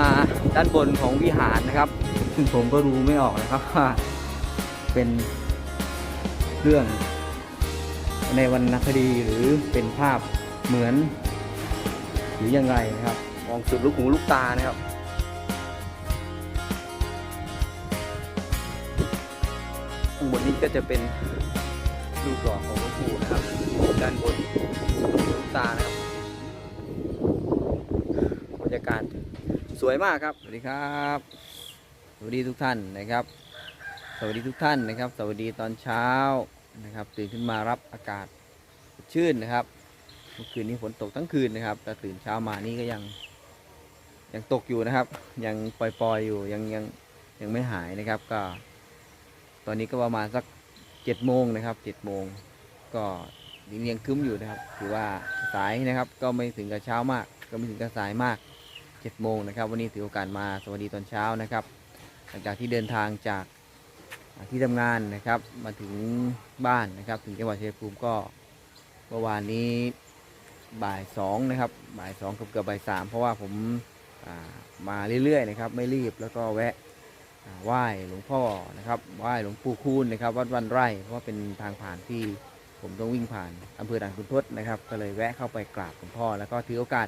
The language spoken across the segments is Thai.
เดินขึ้นมาด้านบนของวิหารนะครับ ซึ่งผมก็รู้ไม่ออกนะครับว่าเป็นเรื่องในวรรณคดีหรือเป็นภาพเหมือน หรือยังไงนะครับมองสุดลูกหูลูกตานะครับข้างบนนี้ก็จะเป็นรูปหล่อของหลวงปู่นะครับด้านบนลูกตานะครับบรรยากาศ สวยมากครับ สวัสดีครับ สวัสดีทุกท่านนะครับ สวัสดีทุกท่านนะครับ สวัสดีตอนเช้านะครับ ตื่นขึ้นมารับอากาศชื่นนะครับเมื่อคืนนี้ฝนตกทั้งคืนนะครับแต่ตื่นเช้ามานี่ก็ยังยังตกอยู่นะครับ ยังปล่อยๆอยู่ยังยังยังไม่หายนะครับ ก็ ตอนนี้ก็ประมาณสักเจ็ดโมงนะครับเจ็ดโมงก็ยังยังคึ้มอยู่นะครับ ถือว่าสายนะครับ ก็ไม่ถึงกับเช้ามาก ก็ไม่ถึงกับสายมาก เจ็ดโมงนะครับ วันนี้ถือโอกาสมาสวัสดีตอนเช้านะครับ หลังจากที่เดินทางจากที่ทำงานนะครับ มาถึงบ้านนะครับ ถึงจังหวัดชัยภูมิก็เมื่อวานนี้บ่ายสองนะครับบ่ายสองเกือบเกือบบ่ายสามเพราะว่าผมามาเรื่อยๆนะครับไม่รีบแล้วก็แวะไหว้หลวงพ่อนะครับไหว้หลวงปู่คูณนะครับวัดวันไร่เพราะว่าเป็นทางผ่านที่ผมต้องวิ่งผ่านอำเภอด่านคุณทศนะครับ ก็เลยแวะเข้าไปกราบหลวงพ่อแล้วก็ถือโอกาส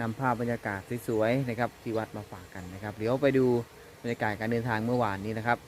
นำภาพบรรยากาศสวยๆนะครับที่วัดมาฝากกันนะครับ เดี๋ยวไปดูบรรยากาศการเดินทางเมื่อวานนี้นะครับ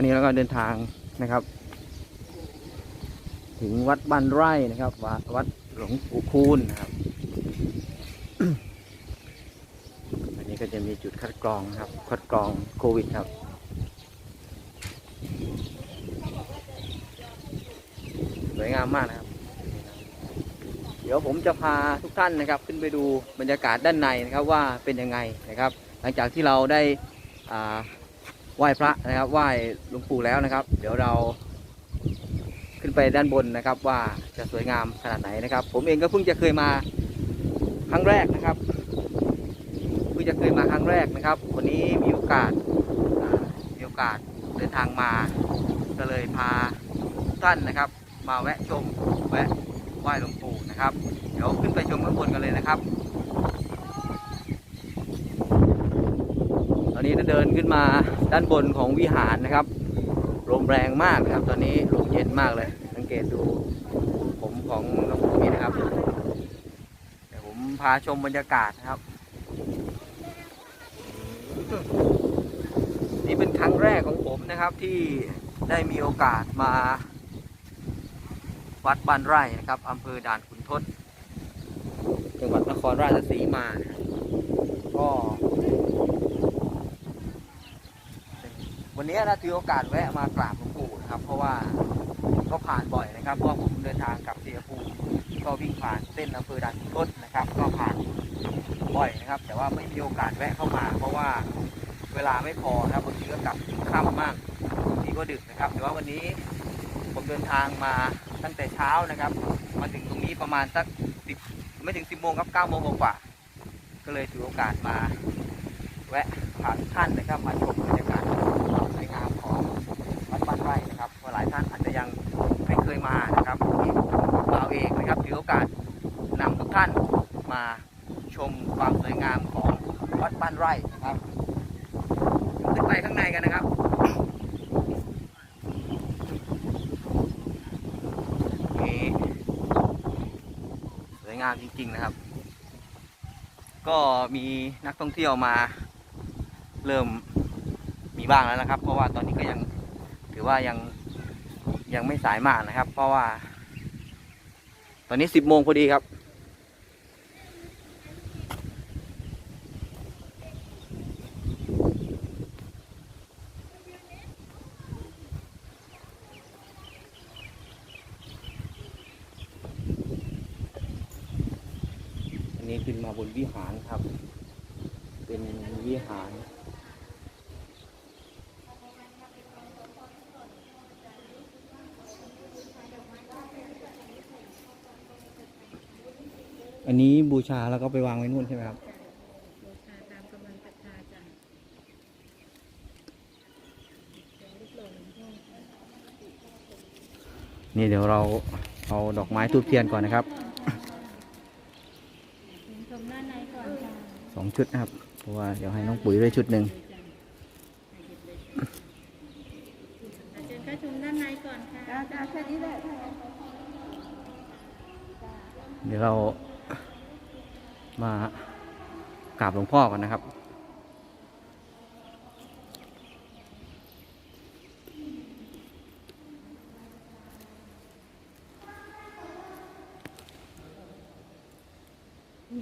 อนนี้เราก็เดินทางนะครับ ถึงวัดบ้านไร่นะครับวัดวัดหลวงปู่คูณนะครับอันนี้ก็จะมีจุดคัดกรองครับ คัดกรองโควิดครับสวยงามมากนะครับ เดี๋ยวผมจะพาทุกท่านนะครับ ขึ้นไปดูบรรยากาศด้านในนะครับว่าเป็นยังไงนะครับ หลังจากที่เราได้อ่า ไหว้พระนะครับไหว้หลวงปู่แล้วนะครับ เดี๋ยวเราขึ้นไปด้านบนนะครับ ว่าจะสวยงามขนาดไหนนะครับ ผมเองก็เพิ่งจะเคยมาครั้งแรกนะครับเพิ่งจะเคยมาครั้งแรกนะครับ วันนี้มีโอกาสมีโอกาสเดินทางมาก็เลยพาทุกท่านนะครับ มาแวะชมแวะไหว้หลวงปู่นะครับ เดี๋ยวขึ้นไปชมข้างบนกันเลยนะครับ อนนี้เดินขึ้นมาด้านบนของวิหารนะครับ ลมแรงมากครับ ตอนนี้ลมเย็นมากเลย สังเกตดูผมของหลวงปู่นี่นะครับ เดี๋ยวผมพาชมบรรยากาศนะครับ นี่เป็นครั้งแรกของผมนะครับที่ได้มีโอกาสมา วัดบ้านไร่นะครับอำเภอด่านขุนทด จังหวัดนครราชสีมา ก็ วันนี้นะถือโอกาสแวะมากราบหลวงปู่นะครับ เพราะว่าก็ผ่านบ่อยนะครับ เพราะผมเดินทางกลับเสียภูมิก็วิ่งผ่านเส้นอำเภอด่านขุนทดนะครับ ก็ผ่านบ่อยนะครับ แต่ว่าไม่มีโอกาสแวะเข้ามา เพราะว่าเวลาไม่พอนะครับบางทีก็กลับค่ำมากบางทีก็ดึกนะครับ แต่ว่าวันนี้ผมเดินทางมาตั้งแต่เช้านะครับ มาถึงตรงนี้ประมาณสักสิบไม่ถึงสิบโมงครับเก้าโมงกว่าก็เลยถือโอกาสมา แวะพาทุกท่านนะครับมาชมบรรยากาศความสวยงามของวัดบ้านไร่นะครับเพราะหลายท่านอาจจะยังไม่เคยมานะครับเราเองนะครับถือโอกาสนำทุกท่านมาชมความสวยงามของวัดบ้านไร่นะครับขึ้นไปข้างในกันนะครับนี่สวยงามจ ริง ๆ นะครับ ก็มีนักท่องเที่ยวมา เริ่มมีบ้างแล้วนะครับ เพราะว่าตอนนี้ก็ยังถือว่ายังยังไม่สายมากนะครับ เพราะว่า ตอนนี้สิบโมงพอดีครับ นี้ขึ้นมาบนวิหารครับ เป็นวิหาร อันนี้บูชาแล้วก็ไปวางไว้นู่นใช่ไหมครับบูชาตามกำลังศรัทธาจ้ะนี่เดี๋ยวเราเอาดอกไม้ทูบเทียนก่อนนะครับ ชมด้านในก่อนค่ะ ส องชุดนะครับ เพราะว่าเดี๋ยวให้น้องปุ๋ยด้วยชุดหนึ่งอาจารย์ก็ชมด้านในก่อนค่ะจ้าแค่นี้แหละเดี๋ยวเรามากราบหลวงพ่อก่อนนะครับ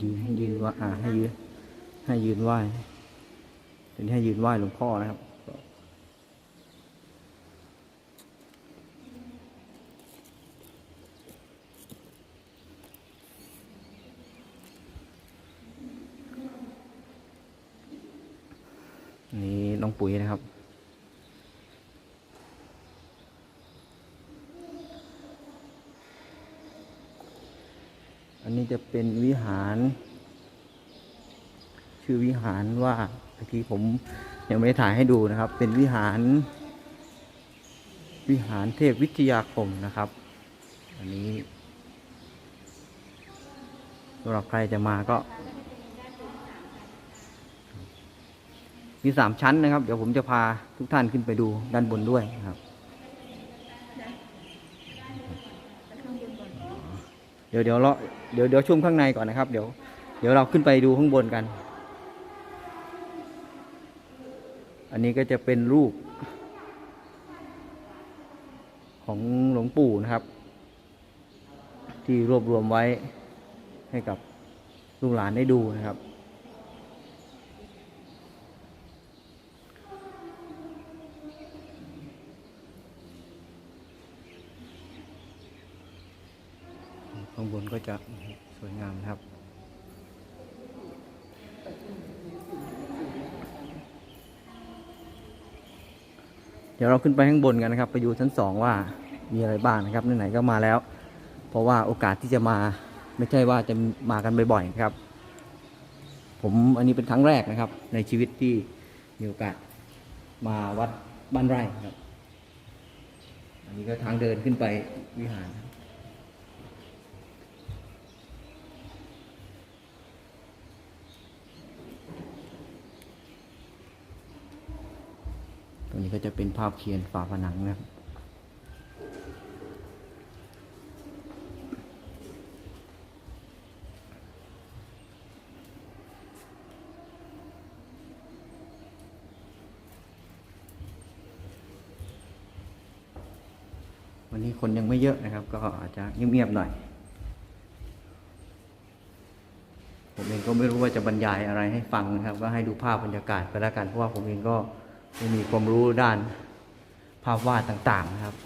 ยืนให้ยืนว่าอ่าให้ยืน ให้ยืนไหว้เดี๋ยวนี้ให้ยืนไหว้หลวงพ่อนะครับนี่น้องปุ๋ยนะครับ อันนี้จะเป็นวิหาร ชื่อวิหารว่าเมื่อกี้ผมยังไม่ได้ถ่ายให้ดูนะครับ เป็นวิหาร วิหารเทพวิทยาคมนะครับ อันนี้สำหรับใครจะมาก็ มีสามชั้นนะครับ เดี๋ยวผมจะพาทุกท่านขึ้นไปดูด้านบนด้วยนะครับเดี๋ยวเดี๋ยวเราเดี๋ยวเดี๋ยวชมข้างในก่อนนะครับ เดี๋ยว เดี๋ยวเราขึ้นไปดูข้างบนกัน อั นนี้ก็จะเป็นรูป ของหลวงปู่นะครับ ที่รวบรวมไว้ให้กับลูกหลานได้ดูนะครับ ข้างบนก็จะสวยงามนะครับ เดี๋ยวเราขึ้นไปข้างบนกันนะครับไปดูชั้นสองว่ามีอะไรบ้างนะครับไหนๆก็มาแล้ว เพราะว่าโอกาสที่จะมาไม่ใช่ว่าจะมากันบ่อยๆนะครับ ผมอันนี้เป็นครั้งแรกนะครับ ในชีวิตที่มีโอกาสมาวัดบ้านไร่ครับ อันนี้ก็ทางเดินขึ้นไปวิหาร นี้ก็จะเป็นภาพเขียนฝาผนังนะครับวันนี้คนยังไม่เยอะนะครับ ก็อาจจะเงียบๆหน่อย ผมเองก็ไม่รู้ว่าจะบรรยายอะไรให้ฟังนะครับ ก็ให้ดูภาพบรรยากาศไปแล้วกัน เพราะว่าผมเองก็ ไม่มีความรู้ด้านภาพวาดต่างๆนะครับ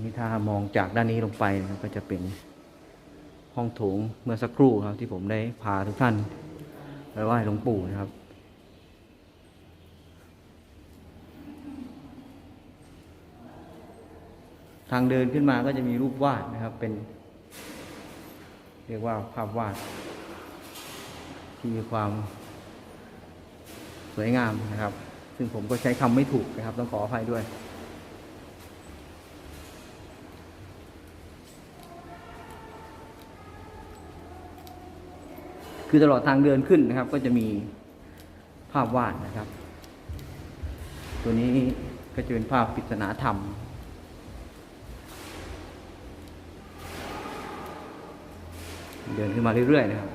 นนี้ถ้ามองจากด้านนี้ลงไปนะครับก็จะเป็นห้องโถงเมื่อสักครู่ครับ ที่ผมได้พาทุกท่านไปไหว้หลวงปู่นะครับทางเดินขึ้นมาก็จะมีรูปวาดนะครับเป็น เรียกว่าภาพวาด ที่มีความสวยงามนะครับ ซึ่งผมก็ใช้คำไม่ถูกนะครับ ต้องขออภัยด้วย คือตลอดทางเดินขึ้นนะครับ ก็จะมีภาพวาดนะครับ ตัวนี้ก็จะเป็นภาพปริศนาธรรมเดินขึ้นมาเรื่อยๆนะครับ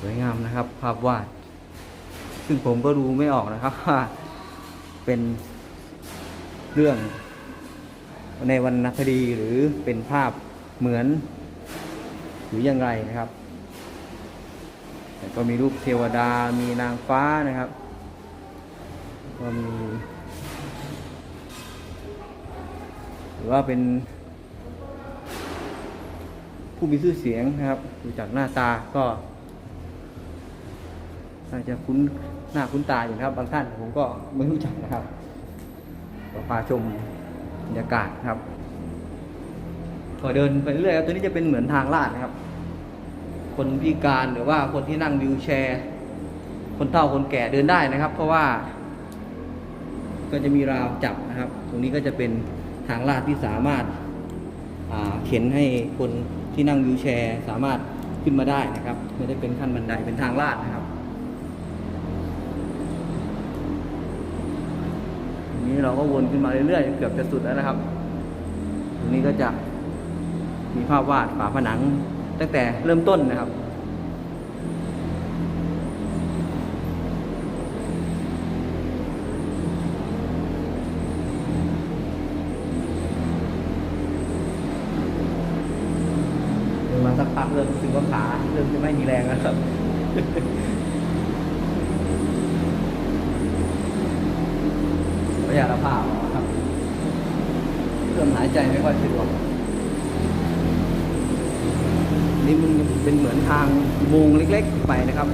สวยงามนะครับ ภาพวาด ซึ่งผมก็ดูไม่ออกนะครับว่าเป็นเรื่องในวรรณคดีหรือเป็นภาพเหมือน หรือยังไรนะครับแต่ก็มีรูปเทวดามีนางฟ้านะครับ ก็มีหรือว่าเป็นผู้มีชื่อเสียงนะครับ ดูจากหน้าตาก็ น่าจะคุ้นหน้าคุ้นตาอยู่นะครับ บางท่านผมก็ไม่รู้จักนะครับก็พาชมบรรยากาศครับ ก็เดินไปเรื่อยๆครับตัวนี้จะเป็นเหมือนทางลาดนะครับ คนพิการหรือว่าคนที่นั่งวิวแชร์ คนเฒ่าคนแก่เดินได้นะครับ เพราะว่า ก็จะมีราวจับนะครับ ตรงนี้ก็จะเป็นทางลาดที่สามารถาเข็นให้คนที่นั่งวิวแชร์ สามารถขึ้นมาได้นะครับ ไม่ได้เป็นขั้นบันไดเป็นทางลาดนะครับที นี้เราก็วนขึ้นมาเรื่อยๆ เกือบจะสุดแล้วนะครับ ตรงนี้ก็จะมีภาพวาดฝาผนังตั้งแต่เริ่มต้นนะครับเดินมาสักพักเริ่มรู้สึกว่าขาเริ่มจะไม่มีแรงแล้วครับ ก็อยากระพาพครับเครื่องหายใจไม่ค่อยสะดวกนี่มันเป็นเหมือนทางอุงเล็กๆไปนะครับ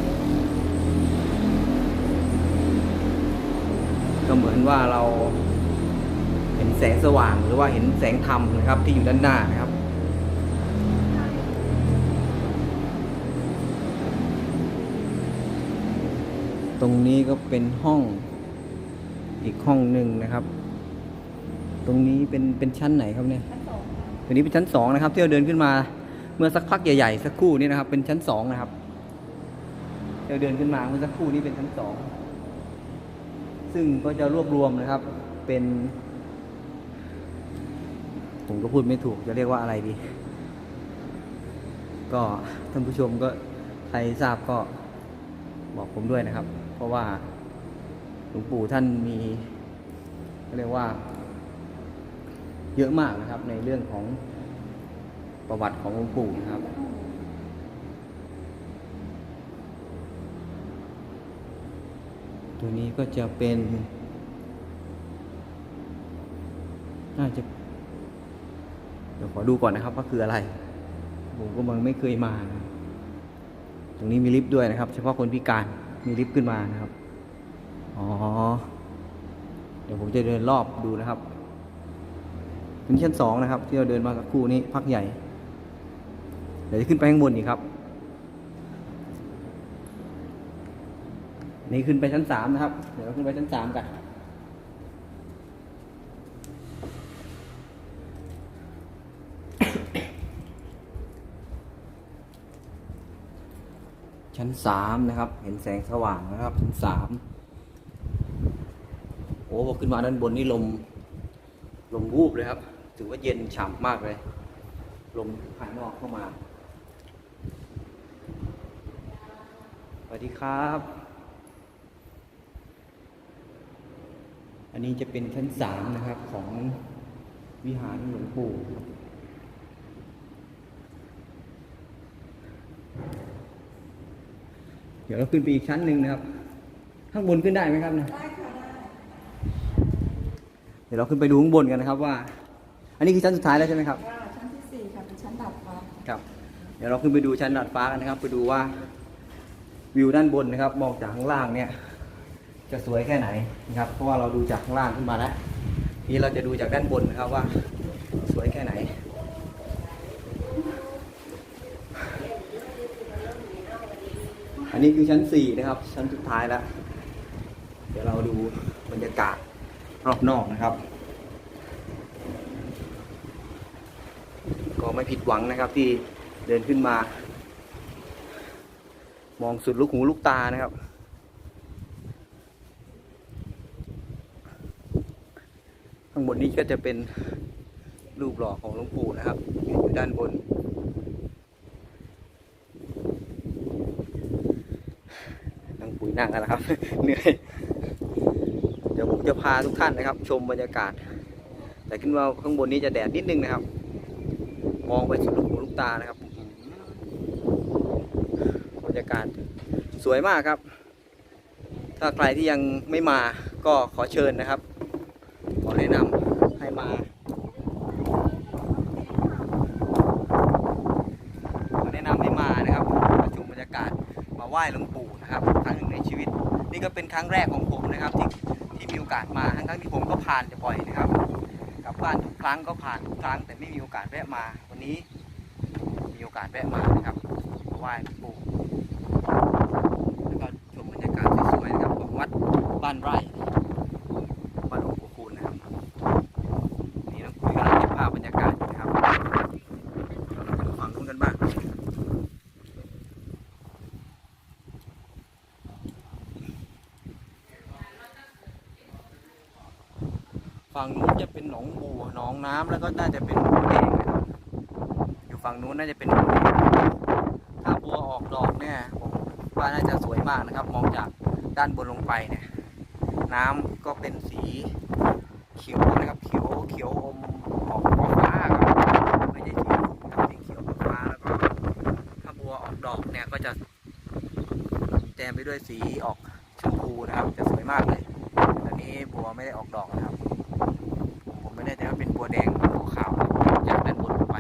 ก็เหมือนว่าเราเห็นแสงสว่างหรือว่าเห็นแสงธรรมนะครับ ที่อยู่ด้านหน้านะครับตรงนี้ก็เป็นห้อง ห้องหนึ่งนะครับ ตรงนี้เป็นเป็นชั้นไหนครับเนี่ยตัวนี้เป็นชั้นสองนะครับ ที่เราเดินขึ้นมาเมื่อสักพักใหญ่ๆสักครู่นี้นะครับ เป็นชั้นสองนะครับที่เราเดินขึ้นมาเมื่อสักครู่นี้เป็นชั้นสองซึ่งก็จะรวบรวมนะครับ เป็น ผมก็พูดไม่ถูกจะเรียกว่าอะไรดี ก็ท่านผู้ชมก็ใครทราบก็บอกผมด้วยนะครับ เพราะว่าหลวงปู่ท่านมี เรียกว่า เยอะมากนะครับในเรื่องของประวัติของหลวงปู่นะครับตัวนี้ก็จะเป็น น่าจะ เดี๋ยวขอดูก่อนนะครับ ว่าคืออะไร ผมก็มันไม่เคยมา ตรงนี้มีลิฟต์ด้วยนะครับ เฉพาะคนพิการมีลิฟต์ขึ้นมานะครับ อ๋อ เดี๋ยวผมจะเดินรอบดูนะครับเป็นชั้นสองนะครับ ที่เราเดินมาสักครู่นี้พักใหญ่ เดี๋ยวจะขึ้นไปข้างบนอีกครับ นี่ขึ้นไปชั้นสามนะครับ เดี๋ยวเราขึ้นไปชั้นสามกันชั้นสามนะครับ เห็นแสงสว่างนะครับชั้นสาม พอขึ้นมาด้านบนนี่ลม ลมวูบเลยครับ ถือว่าเย็นฉ่ำมากเลย ลมภายนอกเข้ามาสวัสดีครับ อันนี้จะเป็นชั้นสามนะครับของวิหารหลวงปู่เดี๋ยวเราขึ้นไปอีกชั้นหนึ่งนะครับ ข้างบนขึ้นได้ไหมครับเนี่ย เดี๋ยวเราขึ้นไปดูข้างบนกันนะครับว่า อันนี้คือชั้นสุดท้ายแล้วใช่ไหมครับว่าชั้นที่สี่ค่ะเป็นชั้นดับฟ้าครับ เดี๋ยวเราขึ้นไปดูชั้นดาดฟ้ากันนะครับ ไปดูว่าวิวด้านบนนะครับ มองจากข้างล่างเนี่ย จะสวยแค่ไหนนะครับ เพราะว่าเราดูจากข้างล่างขึ้นมาแล้วทีนี้เราจะดูจากด้านบนนะครับว่า สวยแค่ไหนอันนี้คือชั้นสี่นะครับ ชั้นสุดท้ายแล้ว เดี๋ยวเราดูบรรยากาศ รอบนอกนะครับ ก็ไม่ผิดหวังนะครับที่เดินขึ้นมา มองสุดลูกหูลูกตานะครับ ข้างบนนี้ก็จะเป็นรูปหล่อของหลวงปู่นะครับอยู่ด้านบนนั่งปุ๋ยนั่งกันนะครับเหนื่อย จะพาทุกท่านนะครับ ชมบรรยากาศ แต่ขึ้นว่าข้างบนนี้จะแดดนิดนึงนะครับ มองไปสุดลูกหูลูกตานะครับบรรยากาศสวยมากครับ ถ้าใครที่ยังไม่มาก็ขอเชิญนะครับ ขอแนะนำให้มาขอแนะนำให้มานะครับมาชมบรรยากาศมาไหว้หลวงปู่นะครับครั้งหนึ่งในชีวิต นี่ก็เป็นครั้งแรกของผมนะครับที่ อกาสมาทั้งทั้งๆที่ผมก็ผ่านจะบ่อยนะครับกลับบ้านทุกครั้งก็ผ่านทุกครั้งแต่ไม่มีโอกาสแวะมา วันนี้มีโอกาสแวะมานะครับมาไหว้ปู่แล้วก็ชมบรรยากาศสวยๆนะครับของวัดบ้านไร่วัดหลวงปู่คูณนะครับนี่น้องคุยกำลังเก็บภาพบรรยากาศอยู่นะครับเราไปดูฝั่งนู้นกันบ้าง ฝั่งนู้นจะเป็นหนองบัวหนองน้ำแล้วก็น่าจะเป็นบัวแดงนะครับอยู่ฝั่งนู้นน่าจะเป็นบัวแดงถ้าบัวออกดอกเนี่ยผมว่าน่าจะสวยมากนะครับ มองจากด้านบนลงไปเนี่ยน้ำก็เป็นสีเขียวนะครับเขียวเขียวอมออกฟ้าครับไม่ใช่เขียวเป็นเขียวฟ้าแล้วก็ถ้าบัวออกดอกเนี่ยก็จะแจมไปด้วยสีออกชมพูนะครับ จะสวยมากเลยแต่นี้บัวไม่ได้ออกดอกนะครับ ผมไม่แน่ใจว่าเป็นบัวแดงหรือบัวขาวนะครับจากด้านบนลงไป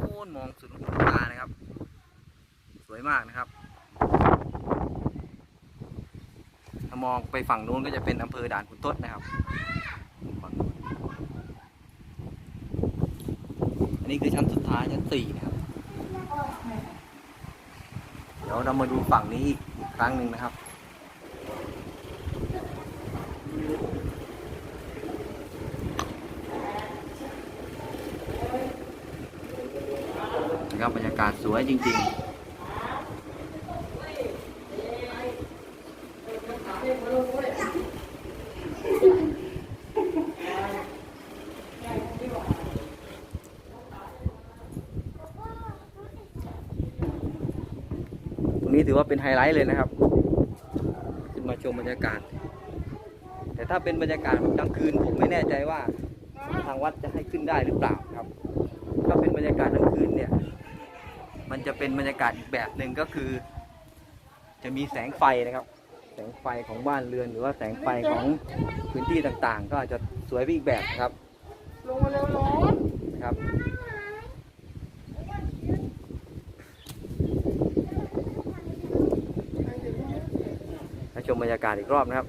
โอ้นมองสุดลูกหูลูกตานะครับ สวย มากนะครับ ถ้ามองไปฝั่งนู้นก็จะเป็นอำเภอด่านขุนทดนะครับ อันนี้คือชั้นสุดท้ายชั้นสี่นะครับ เดี๋ยวเรามาดูฝั่งนี้อีกครั้งหนึ่งนะครับนะครับบรรยากาศสวยจริง ๆ นี้ถือว่าเป็นไฮไลท์เลยนะครับ ขึ้นมาชมบรรยากาศ แต่ถ้าเป็นบรรยากาศกลางคืนผมไม่แน่ใจว่า ทางวัดจะให้ขึ้นได้หรือเปล่าครับ ถ้าเป็นบรรยากาศกลางคืนเนี่ย มันจะเป็นบรรยากาศอีกแบบหนึ่งก็คือ จะมีแสงไฟนะครับ แสงไฟของบ้านเรือน หรือว่าแสงไฟของพื้นที่ต่างๆ ก็อาจจะสวยไปอีกแบบครับ ลงมาเร็วร้อน นะครับ มาศอีกรอบนะครับ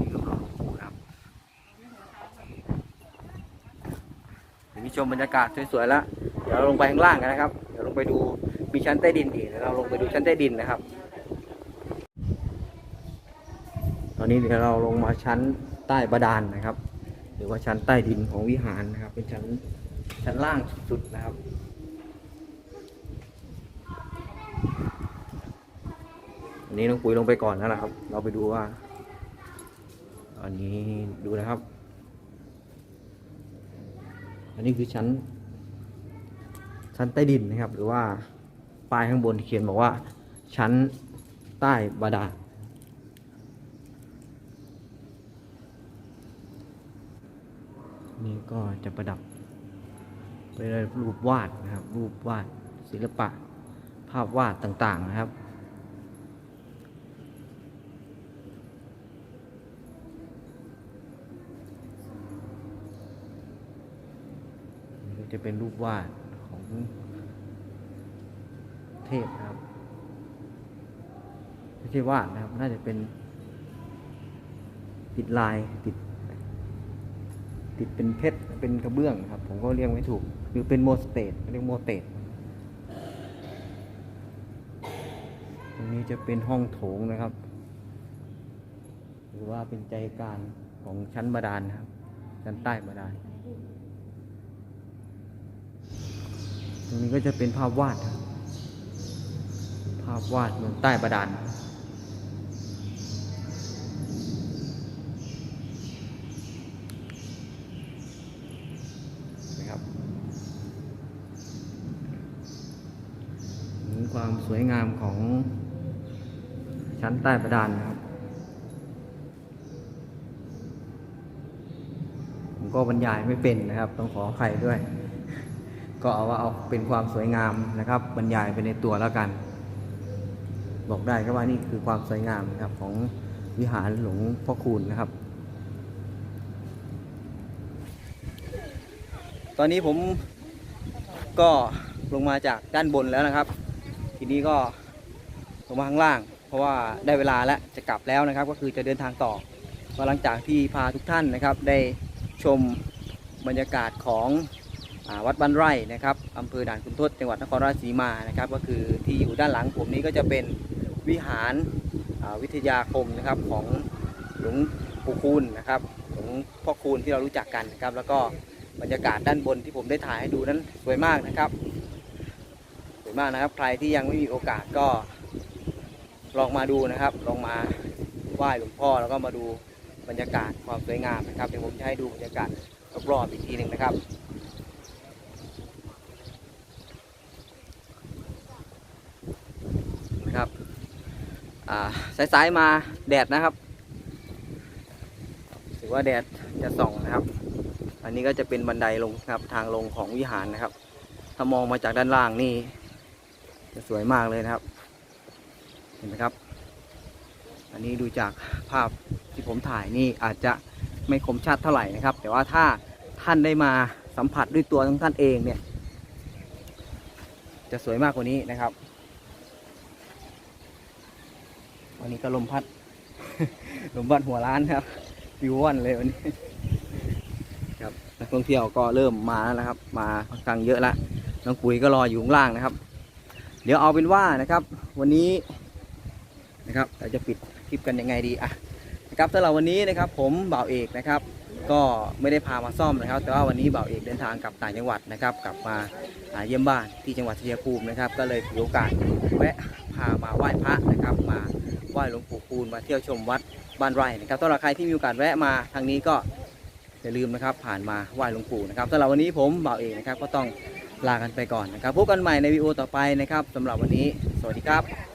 นี่ก็รอหลวงปู่นะครับเดี๋ยวมีชมบรรยากาศสวยๆแล้ว เดี๋ยวเราลงไปข้างล่างกันนะครับ เดี๋ยวลงไปดูมีชั้นใต้ดินอีกเดี๋ยวเราลงไปดูชั้นใต้ดินนะครับ ตอนนี้เดี๋ยวเราลงมาชั้น ใต้บาดาลนนะครับ หรือว่าชั้นใต้ดินของวิหารนะครับ เป็นชั้นชั้นล่างสุดนะครับอันนี้น้องปุ๋ยลงไปก่อนแล้วนะครับ เราไปดูว่าอันนี้ดูนะครับ อันนี้คือชั้น ชั้นใต้ดินนะครับ หรือว่าป้ายข้างบนเขียนบอกว่าชั้นใต้บาดาล นี่ก็จะประดับไปด้วยรูปวาดนะครับ รูปวาดศิลปะ ภาพวาดต่างๆนะครับนี่จะเป็นรูปวาดของเทพนะครับไม่ใช่วาดนะครับ น่าจะเป็นติดลายติด ติดเป็นเพชรเป็นกระเบื้องครับ ผมก็เรียกไม่ถูก หรือเป็นโมสเตตเรียกโมเตตตรงนี้จะเป็นห้องโถงนะครับ หรือว่าเป็นใจกลารของชั้นบาดาลครับ ชั้นใต้บาดาลตรงนี้ก็จะเป็นภาพวาดครับภาพวาดเมืองใต้บาดาลนะครับเห็นความ สวยงามของชั้นใต้บาดาลนะครับ ผมก็บรรยายไม่เป็นนะครับ ต้องขออภัยด้วย ก็เอาว่าเอาเป็นความสวยงามนะครับ บรรยายไปในตัวแล้วกัน บอกได้ก็ว่านี่คือความสวยงามนะครับของวิหารหลวงพ่อคูณนะครับ ตอนนี้ผมก็ลงมาจากด้านบนแล้วนะครับ ทีนี้ก็ลงมาข้างล่าง เพราะว่าได้เวลาแล้วจะกลับแล้วนะครับ ก็คือจะเดินทางต่อก็หลังจากที่พาทุกท่านนะครับ ได้ชมบรรยากาศของอวัดบ้านไร่นะครับอำเภอด่านคุณทศจังหวัดนครราชสีมานะครับ ก็คือที่อยู่ด้านหลังผมนี้ก็จะเป็นวิหารวิทยาคมนะครับของหลวงปู่คูณนะครับหลวงพ่อคูณที่เรารู้จักกันนะครับ แล้วก็บรรยากาศด้านบนที่ผมได้ถ่ายให้ดูนั้นสวยมากนะครับ มากนะครับ ใครที่ยังไม่มีโอกาสก็ลองมาดูนะครับ ลองมาไหว้หลวงพ่อแล้วก็มาดูบรรยากาศความสวยงามนะครับเดี๋ยวผมจะให้ดูบรรยากาศรอบๆอีกทีหนึ่งนะครับนะครับสายๆมาแดดนะครับถือว่าแดดจะส่องนะครับ อันนี้ก็จะเป็นบันไดลงนะครับทางลงของวิหารนะครับ ถ้ามองมาจากด้านล่างนี่ จะสวยมากเลยนะครับ เห็นไหมครับ อันนี้ดูจากภาพที่ผมถ่ายนี่อาจจะไม่คมชัดเท่าไหร่นะครับ แต่ว่าถ้าท่านได้มาสัมผัสด้วยตัวของท่านเองเนี่ย จะสวยมากกว่านี้นะครับ วันนี้ก็ลมพัด ลมพัดหัวร้านครับวิววันเลยวันนี้ครับนักท่องเที่ยวก็เริ่มมาแล้วนะครับ มาค่อนข้างเยอะแล้วน้องปุ๋ยก็รออยู่ข้างล่างนะครับ เดี๋ยวเอาเป็นว่านะครับ วันนี้นะครับเราจะปิดคลิปกันยังไงดีอะนะครับสำหรับวันนี้นะครับ ผมบ่าวเอกนะครับ ก็ไม่ได้พามาซ่อมนะครับ แต่ว่าวันนี้บ่าวเอกเดินทางกลับต่างจังหวัดนะครับ กลับมาอ่าเยี่ยมบ้านที่จังหวัดชัยภูมินะครับ ก็เลยถือโอกาสแวะพามาไหว้พระนะครับ มาไหว้หลวงปู่คูณมาเที่ยวชมวัดบ้านไร่นะครับสำหรับใครที่มีโอกาสแวะมาทางนี้ก็อย่าลืมนะครับผ่านมาไหว้หลวงปู่นะครับสำหรับวันนี้ผมบ่าวเอกนะครับ ก็ต้อง ลากันไปก่อนนะครับพบกันใหม่ในวิดีโอต่อไปนะครับสำหรับวันนี้ สวัสดีครับ